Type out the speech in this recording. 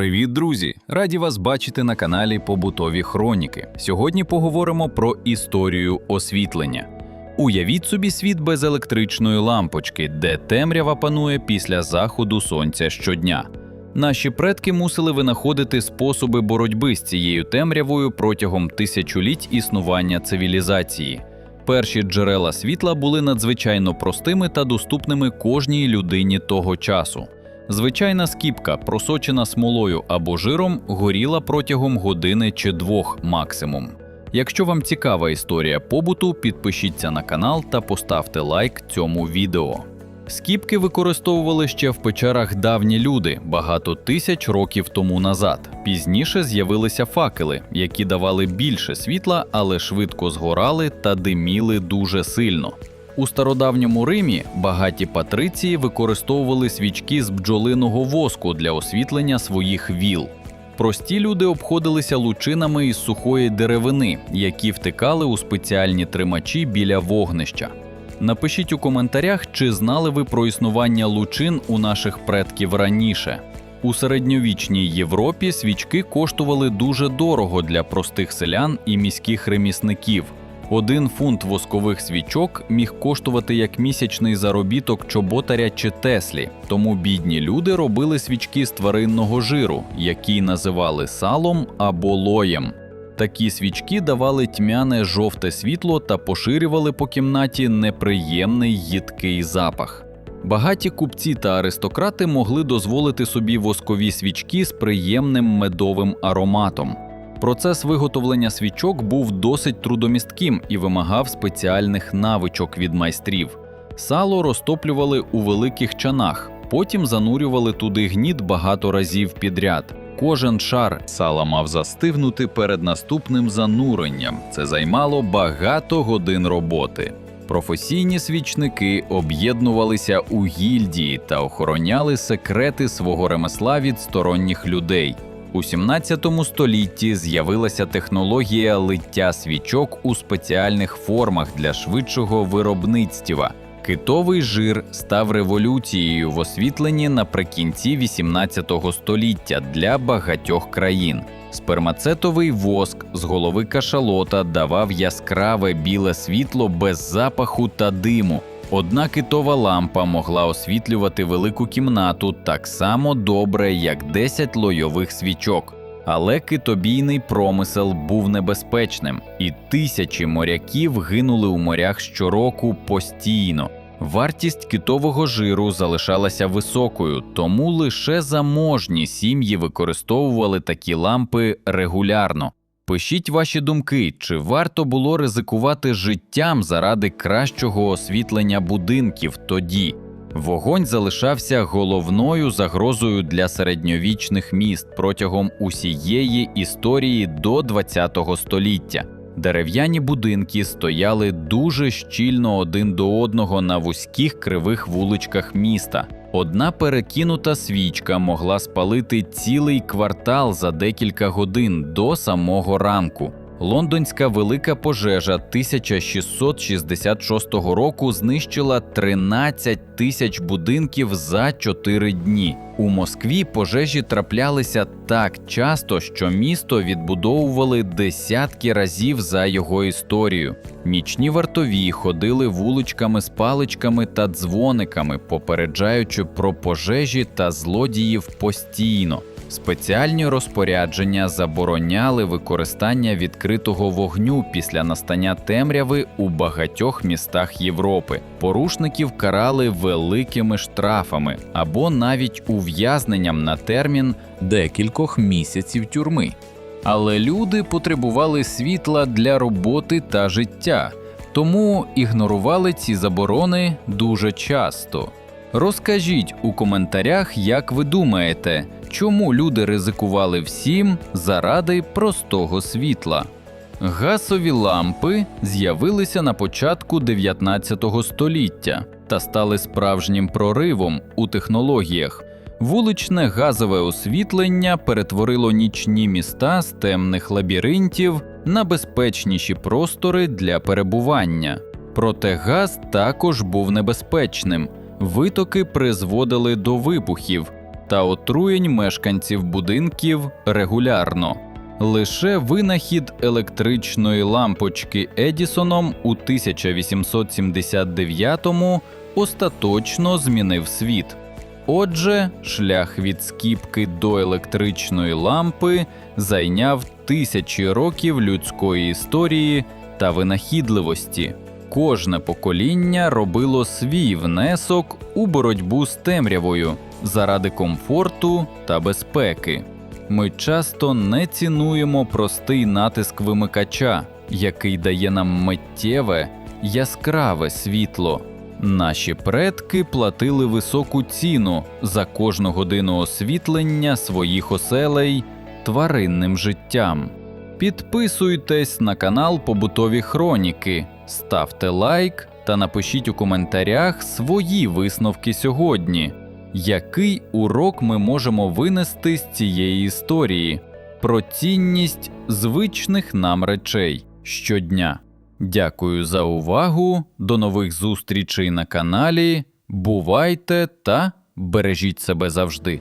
Привіт, друзі! Раді вас бачити на каналі Побутові Хроніки. Сьогодні поговоримо про історію освітлення. Уявіть собі світ без електричної лампочки, де темрява панує після заходу сонця щодня. Наші предки мусили винаходити способи боротьби з цією темрявою протягом тисячоліть існування цивілізації. Перші джерела світла були надзвичайно простими та доступними кожній людині того часу. Звичайна скіпка, просочена смолою або жиром, горіла протягом години чи двох максимум. Якщо вам цікава історія побуту, підпишіться на канал та поставте лайк цьому відео. Скіпки використовували ще в печерах давні люди багато тисяч років тому назад. Пізніше з'явилися факели, які давали більше світла, але швидко згорали та диміли дуже сильно. У стародавньому Римі багаті патриції використовували свічки з бджолиного воску для освітлення своїх віл. Прості люди обходилися лучинами із сухої деревини, які втикали у спеціальні тримачі біля вогнища. Напишіть у коментарях, чи знали ви про існування лучин у наших предків раніше. У середньовічній Європі свічки коштували дуже дорого для простих селян і міських ремісників. Один фунт воскових свічок міг коштувати як місячний заробіток чоботаря чи теслі, тому бідні люди робили свічки з тваринного жиру, які називали салом або лоєм. Такі свічки давали тьмяне жовте світло та поширювали по кімнаті неприємний їдкий запах. Багаті купці та аристократи могли дозволити собі воскові свічки з приємним медовим ароматом. Процес виготовлення свічок був досить трудомістким і вимагав спеціальних навичок від майстрів. Сало розтоплювали у великих чанах, потім занурювали туди гніт багато разів підряд. Кожен шар сала мав застигнути перед наступним зануренням. Це займало багато годин роботи. Професійні свічники об'єднувалися у гільдії та охороняли секрети свого ремесла від сторонніх людей. У 17 столітті з'явилася технологія лиття свічок у спеціальних формах для швидшого виробництва. Китовий жир став революцією в освітленні наприкінці 18 століття для багатьох країн. Спермацетовий воск з голови кашалота давав яскраве біле світло без запаху та диму. Одна китова лампа могла освітлювати велику кімнату так само добре, як 10 лойових свічок. Але китобійний промисел був небезпечним, і тисячі моряків гинули у морях щороку постійно. Вартість китового жиру залишалася високою, тому лише заможні сім'ї використовували такі лампи регулярно. Пишіть ваші думки, чи варто було ризикувати життям заради кращого освітлення будинків тоді. Вогонь залишався головною загрозою для середньовічних міст протягом усієї історії до ХХ століття. Дерев'яні будинки стояли дуже щільно один до одного на вузьких кривих вуличках міста. Одна перекинута свічка могла спалити цілий квартал за декілька годин до самого ранку. Лондонська велика пожежа 1666 року знищила 13 тисяч будинків за 4 дні. У Москві пожежі траплялися так часто, що місто відбудовували десятки разів за його історію. Нічні вартові ходили вуличками з паличками та дзвониками, попереджаючи про пожежі та злодіїв постійно. Спеціальні розпорядження забороняли використання відкритого вогню після настання темряви у багатьох містах Європи. Порушників карали великими штрафами або навіть ув'язненням на термін декількох місяців тюрми. Але люди потребували світла для роботи та життя, тому ігнорували ці заборони дуже часто. Розкажіть у коментарях, як ви думаєте, чому люди ризикували всім заради простого світла. Газові лампи з'явилися на початку 19 століття та стали справжнім проривом у технологіях. Вуличне газове освітлення перетворило нічні міста з темних лабіринтів на безпечніші простори для перебування. Проте газ також був небезпечним. Витоки призводили до вибухів, та отруєнь мешканців будинків регулярно. Лише винахід електричної лампочки Едісоном у 1879-му остаточно змінив світ. Отже, шлях від скіпки до електричної лампи зайняв тисячі років людської історії та винахідливості. Кожне покоління робило свій внесок у боротьбу з темрявою заради комфорту та безпеки. Ми часто не цінуємо простий натиск вимикача, який дає нам миттєве, яскраве світло. Наші предки платили високу ціну за кожну годину освітлення своїх оселей тваринним життям. Підписуйтесь на канал Побутові Хроніки, ставте лайк та напишіть у коментарях свої висновки сьогодні. Який урок ми можемо винести з цієї історії про цінність звичних нам речей щодня? Дякую за увагу. До нових зустрічей на каналі. Бувайте та бережіть себе завжди.